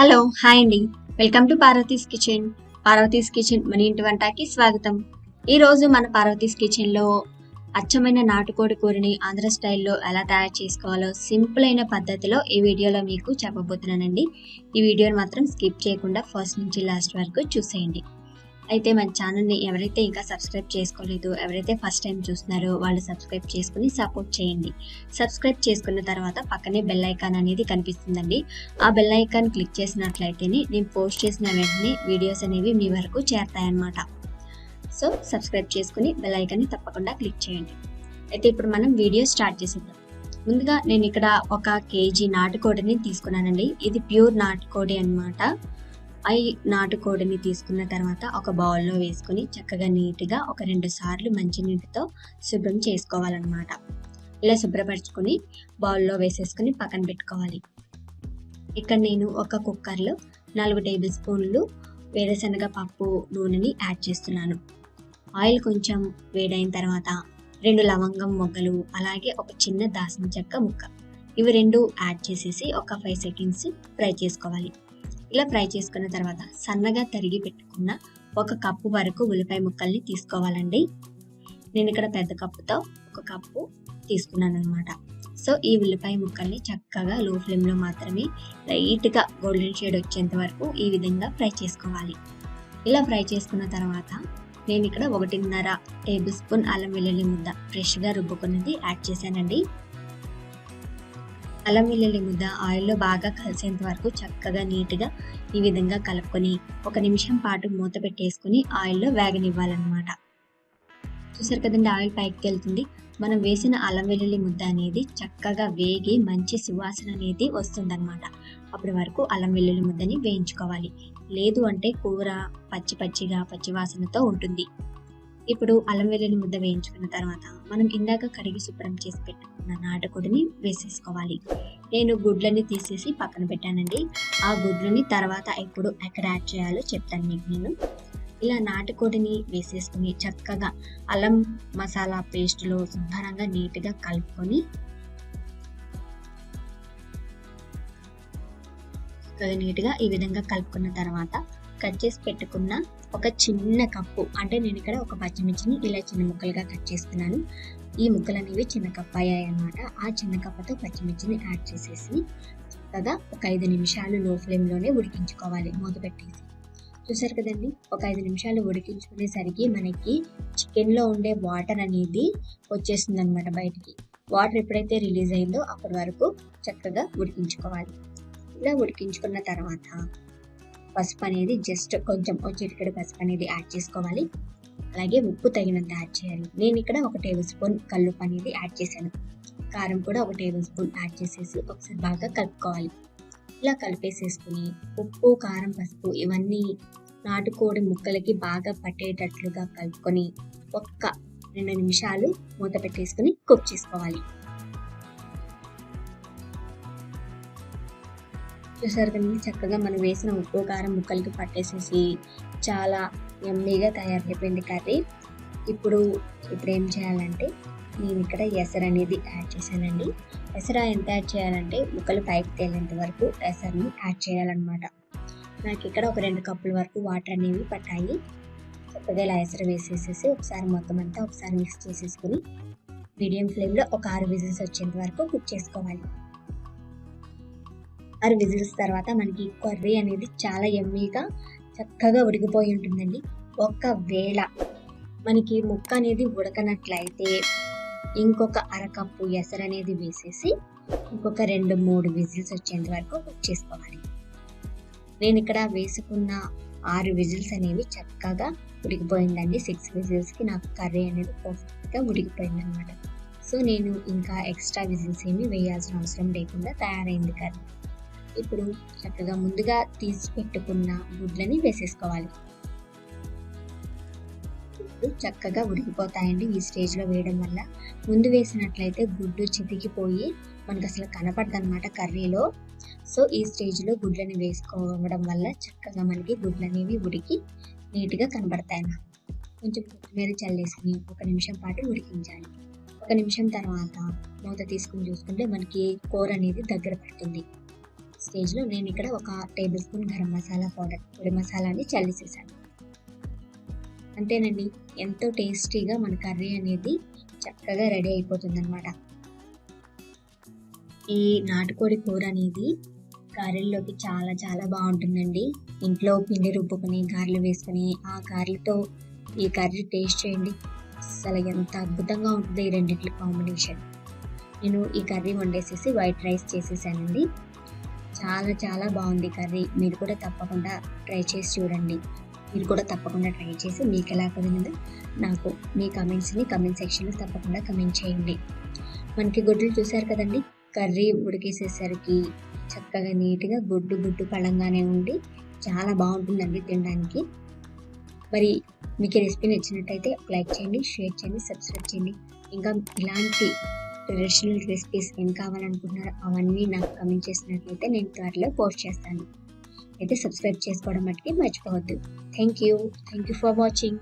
Hello hi అండి. Welcome to Parvati's kitchen. Parvati's kitchen మన ఇంటి వంటకి స్వాగతం. ఈరోజు మన పార్వతీస్ కిచెన్లో అచ్చమైన నాటుకోడి కూరని ఆంధ్ర స్టైల్లో ఎలా తయారు చేసుకోవాలో సింపుల్ అయిన పద్ధతిలో ఈ వీడియోలో మీకు చెప్పబోతున్నానండి. ఈ వీడియోని మాత్రం స్కిప్ చేయకుండా ఫస్ట్ నుంచి లాస్ట్ వరకు చూసేయండి. అయితే మన ఛానల్ని ఎవరైతే ఇంకా సబ్స్క్రైబ్ చేసుకోలేదు ఎవరైతే ఫస్ట్ టైం చూస్తున్నారో వాళ్ళు సబ్స్క్రైబ్ చేసుకుని సపోర్ట్ చేయండి. సబ్స్క్రైబ్ చేసుకున్న తర్వాత పక్కనే బెల్ ఐకాన్ అనేది కనిపిస్తుందండి. ఆ బెల్ ఐకాన్ క్లిక్ చేసినట్లయితేనే నేను పోస్ట్ చేసిన వెంటనే వీడియోస్ అనేవి మీ వరకు చేరతాయన్నమాట. సో సబ్స్క్రైబ్ చేసుకుని బెల్ ఐకాన్ని తప్పకుండా క్లిక్ చేయండి. అయితే ఇప్పుడు మనం వీడియో స్టార్ట్ చేసేద్దాం. ముందుగా నేను ఇక్కడ ఒక కేజీ నాటుకోడిని తీసుకున్నానండి. ఇది ప్యూర్ నాటుకోడి అన్నమాట. అవి నాటుకోడిని తీసుకున్న తర్వాత ఒక బౌల్లో వేసుకుని చక్కగా నీట్గా ఒక రెండు సార్లు మంచినీటితో శుభ్రం చేసుకోవాలన్నమాట. ఇలా శుభ్రపరచుకొని బౌల్లో వేసేసుకుని పక్కన పెట్టుకోవాలి. ఇక్కడ నేను ఒక కుక్కర్లో నాలుగు టేబుల్ స్పూన్లు వేరుశనగ పప్పు నూనెని యాడ్ చేస్తున్నాను. ఆయిల్ కొంచెం వేడైన తర్వాత రెండు లవంగం మొగ్గలు అలాగే ఒక చిన్న దాసిన చెక్క ముక్క. ఇవి రెండు యాడ్ చేసేసి ఒక ఫైవ్ సెకండ్స్ ఫ్రై చేసుకోవాలి. ఇలా ఫ్రై చేసుకున్న తర్వాత సన్నగా తరిగి పెట్టుకున్న ఒక కప్పు వరకు ఉల్లిపాయ ముక్కల్ని తీసుకోవాలండి. నేను ఇక్కడ పెద్ద కప్పుతో ఒక కప్పు తీసుకున్నాను అనమాట సో ఈ ఉల్లిపాయ ముక్కల్ని చక్కగా లో ఫ్లేమ్లో మాత్రమే లైట్గా గోల్డెన్ షేడ్ వచ్చేంత వరకు ఈ విధంగా ఫ్రై చేసుకోవాలి. ఇలా ఫ్రై చేసుకున్న తర్వాత నేను ఇక్కడ ఒకటిన్నర టేబుల్ స్పూన్ అల్లం వెల్లుల్లి ముద్ద ఫ్రెష్గా రుబ్బుకున్నది యాడ్ చేశానండి. అల్లం వెల్లుల్లి ముద్ద ఆయిల్లో బాగా కలిసేంత వరకు చక్కగా నీట్గా ఈ విధంగా కలుపుకొని ఒక నిమిషం పాటు మూత పెట్టేసుకుని ఆయిల్లో వేగనివ్వాలన్నమాట. చూసారు కదండి ఆయిల్ పైకి వెళ్తుంది మనం వేసిన అల్లం వెల్లుల్లి ముద్ద అనేది చక్కగా వేగి మంచి సువాసన అనేది వస్తుందన్నమాట. అప్పటి వరకు అల్లం వెల్లుల్లి ముద్దని వేయించుకోవాలి. లేదు అంటే కూర పచ్చి పచ్చిగా పచ్చి వాసనతో ఉంటుంది. ఇప్పుడు అల్లం వెల్లుల్లి ముద్ద వేయించుకున్న తర్వాత మనం ఇందాక కడిగి శుభ్రం చేసి పెట్టుకున్న నాటుకోడిని వేసేసుకోవాలి. నేను గుడ్లని తీసేసి పక్కన పెట్టానండి. ఆ గుడ్లని తర్వాత ఎప్పుడు ఎక్కడ యాడ్ చేయాలో చెప్తాను మీకు నేను. ఇలా నాటుకోడిని వేసేసుకుని చక్కగా అల్లం మసాలా పేస్ట్లో శుభ్రంగా నీట్గా కలుపుకొని నీట్గా ఈ విధంగా కలుపుకున్న తర్వాత కట్ చేసి పెట్టుకున్న ఒక చిన్న కప్పు అంటే నేను ఇక్కడ ఒక పచ్చిమిర్చిని ఇలా చిన్న ముక్కలుగా కట్ చేసుకున్నాను ఈ ముక్కలు అనేవి చిన్న కప్పు అయ్యాయి అనమాట ఆ చిన్న కప్పతో పచ్చిమిర్చిని యాడ్ చేసేసి చక్కగా ఒక ఐదు నిమిషాలు లో ఫ్లేమ్లోనే ఉడికించుకోవాలి మూత పెట్టేసి చూసారు కదండి? ఒక ఐదు నిమిషాలు ఉడికించుకునేసరికి మనకి చికెన్లో ఉండే వాటర్ అనేది వచ్చేస్తుంది అనమాట బయటికి. వాటర్ ఎప్పుడైతే రిలీజ్ అయిందో అప్పటి వరకు చక్కగా ఉడికించుకోవాలి. ఇలా ఉడికించుకున్న తర్వాత పసుపు అనేది జస్ట్ కొంచెం చిటికెడు పసుపు అనేది యాడ్ చేసుకోవాలి. అలాగే ఉప్పు తగినంత యాడ్ చేయాలి. నేను ఇక్కడ ఒక టేబుల్ స్పూన్ కల్లుపు అనేది యాడ్ చేశాను. కారం కూడా ఒక టేబుల్ స్పూన్ యాడ్ చేసేసి ఒకసారి బాగా కలుపుకోవాలి. ఇలా కలిపేసేసుకుని ఉప్పు కారం పసుపు ఇవన్నీ నాటుకోడి ముక్కలకి బాగా పట్టేటట్లుగా కలుపుకొని ఒక్క రెండు నిమిషాలు మూత పెట్టేసుకుని కుక్ చేసుకోవాలి. చూసారు కదండి చక్కగా మనం వేసిన ఉప్పు కారం ముక్కలకి పట్టేసేసి చాలా ఎమ్మీగా తయారైపోయింది కర్రీ. ఇప్పుడు ఇప్పుడు ఏం చేయాలంటే నేను ఇక్కడ ఎసరు అనేది యాడ్ చేశానండి. ఎసరు ఎంత యాడ్ చేయాలంటే ముక్కలు పైకి తేలేంత వరకు ఎసరుని యాడ్ చేయాలన్నమాట. నాకు ఇక్కడ ఒక రెండు కప్పుల వరకు వాటర్ అనేవి పట్టాయి. చక్కగా ఇలా ఎసరు వేసేసేసి ఒకసారి మొత్తం అంతా ఒకసారి మిక్స్ చేసేసుకుని మీడియం ఫ్లేమ్లో ఒక ఆరు విజిల్స్ వచ్చేంత వరకు కుక్ చేసుకోవాలి. ఆరు విజిల్స్ తర్వాత మనకి కర్రీ అనేది చాలా ఎమ్మీగా చక్కగా ఉడికిపోయి ఉంటుందండి. ఒకవేళ మనకి ముక్క అనేది ఉడకనట్లయితే ఇంకొక అరకప్పు ఎసరు అనేది వేసేసి ఇంకొక రెండు మూడు విజిల్స్ వచ్చేంత వరకు కుక్ చేసుకోవాలి. నేను ఇక్కడ వేసుకున్న ఆరు విజిల్స్ అనేవి చక్కగా ఉడికిపోయిందండి. సిక్స్ విజిల్స్కి నాకు కర్రీ అనేది పర్ఫెక్ట్గా ఉడికిపోయింది అనమాట సో నేను ఇంకా ఎక్స్ట్రా విజిల్స్ ఏమి వేయాల్సిన అవసరం లేకుండా తయారైంది కర్రీ. ఇప్పుడు చక్కగా ముందుగా తీసి పెట్టుకున్న గుడ్లని వేసేసుకోవాలి. గుడ్లు చక్కగా ఉడికిపోతాయండి ఈ స్టేజ్లో వేయడం వల్ల. ముందు వేసినట్లయితే గుడ్డు చితికిపోయి మనకు అసలు కనపడదనమాట కర్రీలో. సో ఈ స్టేజ్లో గుడ్లని వేసుకోవడం వల్ల చక్కగా మనకి గుడ్లు అనేవి ఉడికి నీట్గా కనబడతాయి కొంచెం కొత్తిమీర చల్లేసుకుని ఒక నిమిషం పాటు ఉడికించాలి. ఒక నిమిషం తర్వాత మూత తీసుకుని చూసుకుంటే మనకి కూర అనేది దగ్గర పడుతుంది. స్టేజ్లో నేను ఇక్కడ ఒక tablespoon garam masala powder పొడి మసాలాని చల్లిసేసాను అంతేనండి ఎంతో టేస్టీగా మన కర్రీ అనేది చక్కగా రెడీ అయిపోతుందన్నమాట. ఈ నాటుకోడి కూర అనేది గారెల్లోకి చాలా చాలా బాగుంటుందండి. ఇంట్లో పిండి రుబ్బుకొని గారెలు వేసుకొని ఆ గారెలతో ఈ కర్రీ టేస్ట్ చేయండి. అసలు ఎంత అద్భుతంగా ఉంటుంది ఈ రెండింటి కాంబినేషన్. నేను ఈ కర్రీ వండేసేసి వైట్ రైస్ చేసేసానండి. చాలా చాలా బాగుంది కర్రీ. మీరు కూడా తప్పకుండా ట్రై చేసి చూడండి. మీరు కూడా తప్పకుండా ట్రై చేసి మీకు ఎలా కుదిరిందో నాకు మీ కమెంట్స్ని కమెంట్ సెక్షన్లో తప్పకుండా కమెంట్ చేయండి. మనకి గుడ్లు చూసారు కదండి? కర్రీ ఉడికేసేసరికి చక్కగా నీట్గా గుడ్డు గుడ్డు పళ్ళంగానే ఉండి చాలా బాగుంటుందండి తినడానికి. మరి మీకు రెసిపీ నచ్చినట్టయితే లైక్ చేయండి షేర్ చేయండి సబ్స్క్రైబ్ చేయండి. ఇంకా ఇలాంటి ట్రెడిషనల్ రెసిపీస్ ఏం కావాలనుకుంటున్నారో అవన్నీ నాకు కమెంట్ చేసినట్లయితే నేను త్వరలో పోస్ట్ చేస్తాను. అయితే సబ్స్క్రైబ్ చేసుకోవడం మట్టుకి మర్చిపోవద్దు. Thank you thank you for watching